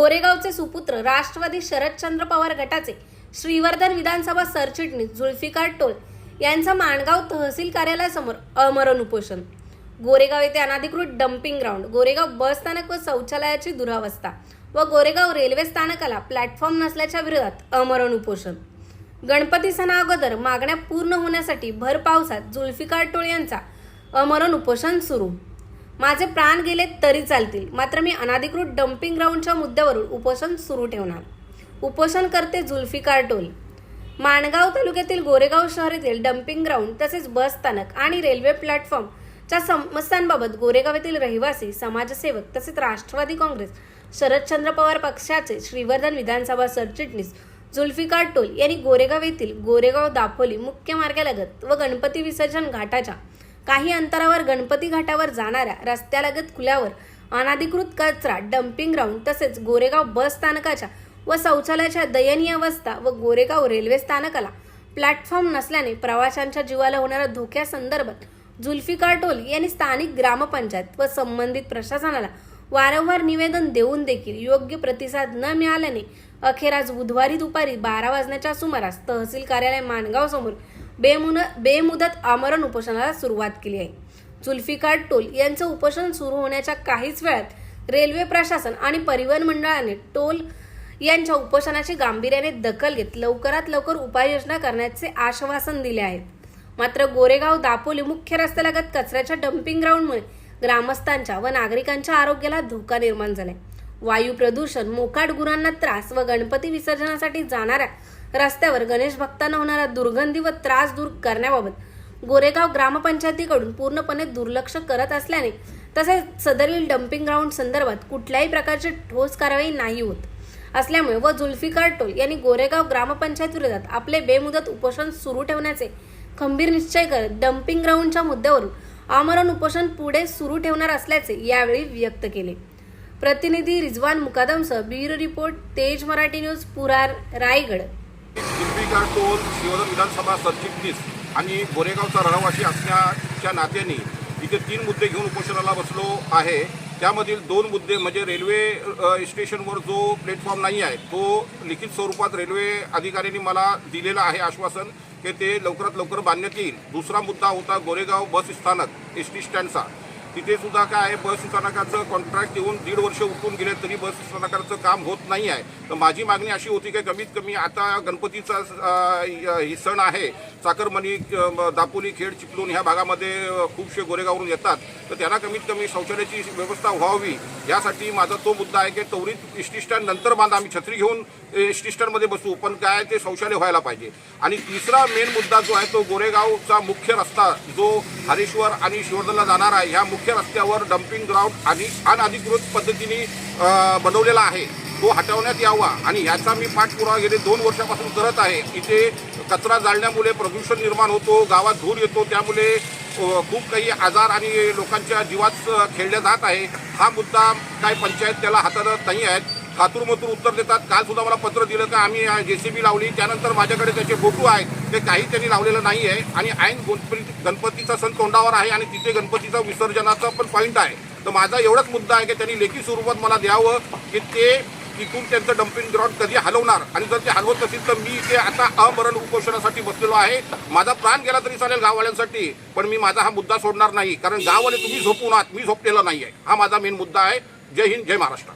गोरेगावचे सुपुत्र राष्ट्रवादी शरदचंद्र पवार गटाचे श्रीवर्धन विधानसभा सरचिटणीस जुल्फिकार टोल यांचा माणगाव तहसील कार्यालयासमोर अमरण उपोषण गोरेगाव येथे अनाधिकृत डम्पिंग ग्राउंड गोरेगाव बस स्थानक व शौचालयाची दुरावस्था व गोरेगाव रेल्वे स्थानकाला प्लॅटफॉर्म नसल्याच्या विरोधात अमरण उपोषण गणपती सणा अगोदर मागण्या पूर्ण होण्यासाठी भर पावसात जुल्फिकार टोळ यांचा अमरण उपोषण सुरू. माझे प्राण गेले तरी चालतील. मात्र मी अनाधिकृत डम्पिंग ग्राउंडच्या मुद्द्यावरून उपोषण सुरू ठेवणार. उपोषण करते जुल्फिकार टोल माणगाव तालुक्यातील गोरेगाव शहर येथील डम्पिंग ग्राउंड तसेच बस स्थानक आणि रेल्वे प्लॅटफॉर्मच्या समस्यांबाबत गोरेगाव येथील रहिवासी समाजसेवक तसेच राष्ट्रवादी काँग्रेस शरदचंद्र पवार पक्षाचे श्रीवर्धन विधानसभा सरचिटणीस जुल्फिकार टोल यांनी गोरेगाव येथील गोरेगाव दापोली मुख्य मार्गालगत व गणपती विसर्जन घाटाच्या काही अंतरावर गणपती घाटावर जाणाऱ्या रस्त्यालगत खुल्यावर अनाधिकृत कचरा डम्पिंग ग्राउंड तसेच गोरेगाव बस स्थानकाच्या व शौचालयाच्या दयनीय अवस्था व गोरेगाव रेल्वे स्थानकाला प्लॅटफॉर्म नसल्याने प्रवाशांच्या जीवाला होणाऱ्या धोक्यासंदर्भात जुल्फिकार टोल यांनी स्थानिक ग्रामपंचायत व संबंधित प्रशासनाला वारंवार निवेदन देऊन देखील योग्य प्रतिसाद न मिळाल्याने अखेर आज बुधवारी दुपारी बारा वाजण्याच्या सुमारास तहसील कार्यालय माणगाव समोर बेमुन बेमुदत आमरण उपोषणाला सुरुवात केली आहे. जुल्फिकार टोल यांचं उपोषण सुरू होण्याच्या काहीच वेळात रेल्वे प्रशासन आणि परिवहन मंडळाने टोल यांच्या उपोषणाची गांभीर्याने दखल घेत लवकरात लवकर उपाययोजना करण्याचे आश्वासन दिले आहे. मात्र गोरेगाव दापोली मुख्य रस्त्यालगत कचऱ्याच्या डम्पिंग ग्राउंडमुळे ग्रामस्थांच्या व नागरिकांच्या आरोग्याला धोका निर्माण झालाय. वायू प्रदूषण मोकाट गुरांना त्रास व गणपती विसर्जनासाठी जाणाऱ्या रस्त्यावर गणेश भक्तांना होणारा दुर्गंधी व त्रास दूर करण्याबाबत गोरेगाव ग्रामपंचायतीकडून पूर्णपणे दुर्लक्ष करत असल्याने तसेच सदरील डम्पिंग ग्राउंड संदर्भात कुठल्याही प्रकारची ठोस कारवाई नाही होत. असल्यामुळे व जुल्फिकार टोल यांनी गोरेगाव ग्रामपंचायत विरोधात आपले बेमुदत उपोषण सुरू ठेवण्याचे खंबीर निश्चय करत डम्पिंग ग्राउंडच्या मुद्द्यावरून आमरण उपोषण पुढे सुरू ठेवणार असल्याचे यावेळी व्यक्त केले. प्रतिनिधी Rizwan मुकादमसह bureau report Tej Marathi news Purar Raigad. Toll शिवधन विधानसभा सरचिटणीस आणि गोरेगावचा रहिवासी असण्याच्या नात्याने इथे तीन मुद्दे घेऊन उपोषणाला बसलो आहे. त्यामधील दोन मुद्दे म्हणजे रेल्वे स्टेशनवर जो प्लॅटफॉर्म नाही आहे तो लिखित स्वरूपात रेल्वे अधिकाऱ्यांनी मला दिलेलं आहे आश्वासन की ते लवकरात लवकर बांधण्यात येईल. दुसरा मुद्दा होता गोरेगाव बस स्थानक एस टी स्टँडचा. तिथे सुद्धा काय आहे बस स्थानकाचं कॉन्ट्रॅक्ट येऊन दीड वर्ष उठून गेले तरी बस स्थानकाचं काम होत नाही आहे. तर माझी मागणी अशी होती की कमीत कमी आता गणपतीचा ही सण आहे चाकरमणी दापोली खेड चिपलून ह्या भागामध्ये खूपसे गोरेगावरून येतात. तर त्यांना कमीत कमी शौचालयाची व्यवस्था व्हावी. यासाठी माझा तो मुद्दा आहे की त्वरित एस टी स्टँड नंतर बांधा. आम्ही छत्री घेऊन एस टी स्टँडमध्ये बसू पण काय ते शौचालय व्हायला पाहिजे. आणि तिसरा मेन मुद्दा जो आहे तो गोरेगावचा मुख्य रस्ता जो हरेश्वर आणि शिवर्धनला जाणार आहे ह्या मुख्य रस्त्यावर डम्पिंग ग्राउंड आणि अनधिकृत पद्धतीने बनवलेला आहे. तो हटवण्यात यावा. आणि ह्याचा मी पाठपुरावा गेले दोन वर्षापासून करत आहे. इथे कचरा जाळण्यामुळे प्रदूषण निर्माण होतो गावात धूर येतो त्यामुळे खूप काही आजार आणि लोकांच्या जीवात खेळल्या जात आहे. हा मुद्दा काय पंचायत त्याला हाताळत नाही आहेत. खातूरमतूर उत्तर देतात काल सुद्धा मला पत्र दिलं का आम्ही जेसीबी लावली. त्यानंतर माझ्याकडे त्याचे फोटो आहेत. ते काही त्यांनी लावलेलं नाही आहे. आणि ऐन गणपती गणपतीचा सण तोंडावर आहे आणि तिथे गणपतीचा विसर्जनाचा पण पॉईंट आहे. तर माझा एवढाच मुद्दा आहे की त्यांनी लेखी स्वरूपात मला द्यावं की ते तिथून त्यांचं डम्पिंग ग्राउंड कधी हलवणार? आणि जर ते हलवत नसेल तर मी इथे आता अमरण उपोषणासाठी बसलेलो आहे. माझा प्राण गेला तरी चालेल गाववाल्यांसाठी पण मी माझा हा मुद्दा सोडणार नाही. कारण गाववाले तुम्ही झोपून आहात मी झोपलेला नाही आहे हा माझा मेन मुद्दा आहे. जय हिंद जय महाराष्ट्र.